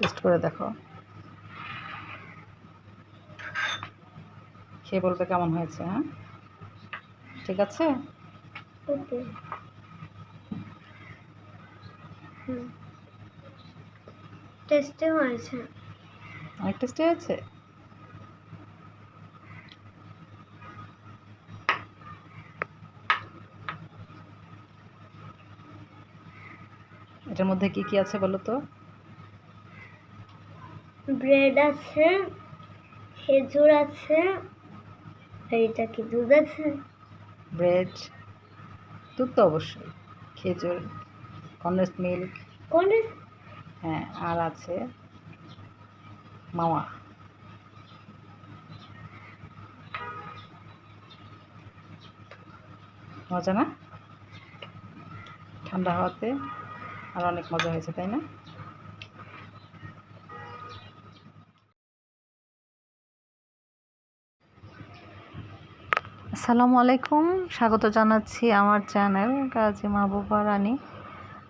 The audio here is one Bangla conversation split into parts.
টেস্ট করে দেখো। খেয়ে বলবে কেমন হয়েছে হ্যাঁ? ঠিক আছে? টেস্টে হয়েছে। অনেক টেস্টি আছে এটার মধ্যে কি কি আছে বলো তো? ব্রেড আছে খেজুর আছে আর এটা কি দুধ আছে? ব্রেড দুধ তো অবশ্যই খেজুর কন্ডেন্স মিল্ক। কোন হ্যাঁ আর আছে মাওয়া। মজা না? ঠান্ডা হওয়াতে আর অনেক মজা হয়েছে তাই না? আসসালামু আলাইকুম। স্বাগত জানাচ্ছি আমার চ্যানেল কাজী মাহবুবা রানী।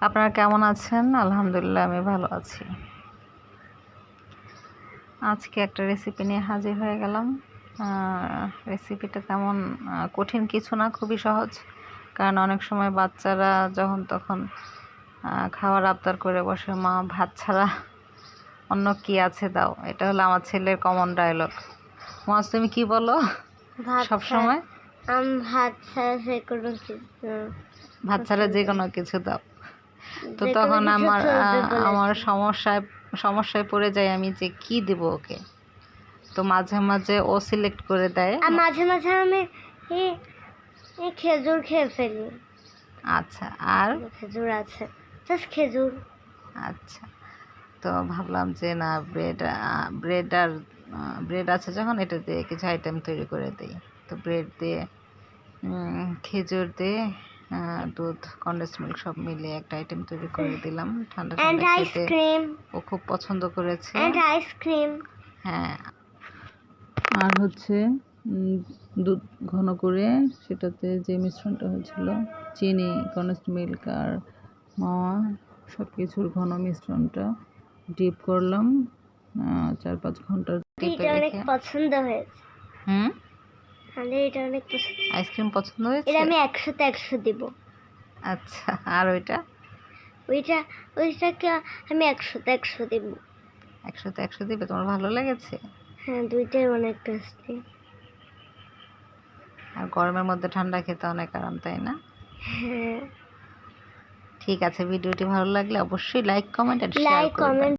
আপনারা কেমন আছেন? আলহামদুলিল্লাহ আমি ভালো আছি। আজকে একটা রেসিপি নিয়ে হাজির হয়ে গেলাম। রেসিপিটা তেমন কঠিন কিছু না খুবই সহজ। কারণ অনেক সময় বাচ্চারা যখন তখন খাওয়ার আবদার করে বসে মা ভাত ছাড়া অন্য কি আছে দাও? এটা হলো আমার ছেলের কমন ডায়লগ মাছ তুমি কি বলো? সব সময় আমি ভাত ছাড়া সে কোনো কিছু ভাত ছাড়া যে কোনো কিছু দাও। তো তখন আমার। আমার সমস্যায় সমস্যায় পড়ে যাই আমি যে কি দেব ওকে। তো মাঝে মাঝে ও সিলেক্ট করে দেয়। আর মাঝে মাঝে আমি খেজুর খেয়ে ফেলি। আচ্ছা আর? খেজুর আছে জাস্ট খেজুর। আচ্ছা তো ভাবলাম যে না ব্রেড ব্রেড আর ব্রেড আছে যখন এটা দিয়ে কিছু আইটেম তৈরি করে দিই। তো ব্রেড দিয়ে খেজুর দিয়ে দুধ কন্ডেন্স মিল্ক সব মিলিয়ে একটা আইটেম তৈরি করে দিলাম। ঠান্ডা ঠান্ডা খেতে আইসক্রিম ও খুব পছন্দ করেছে। আইসক্রিম হ্যাঁ। আর হচ্ছে দুধ ঘন করে সেটাতে যে মিশ্রণটা হয়েছিল চিনি কনস্ট মিল্ক আর মাওয়া সব কিছুর ঘন মিশ্রণটা ডিপ করলাম। চার পাঁচ ঘণ্টার পছন্দ হয়েছে। হুম? এটা অনেক পছন্দ। আইসক্রিম পছন্দ হয়েছে? এটা আমি একশোতে একশো দিব। আচ্ছা আর ওইটা? ওইটা ওইটাকে আমি একশোতে একশো দিব। একশোতে একশো দিবে তোমার ভালো লেগেছে? হ্যাঁ দুইটাই অনেক টেস্টি আর গরমের মধ্যে ঠান্ডা খেতে অনেক আরাম তাই না? হ্যাঁ। ঠিক আছে ভিডিওটি ভালো লাগলে অবশ্যই লাইক কমেন্ট আর শেয়ার লাইক করবেন। কমেন্ট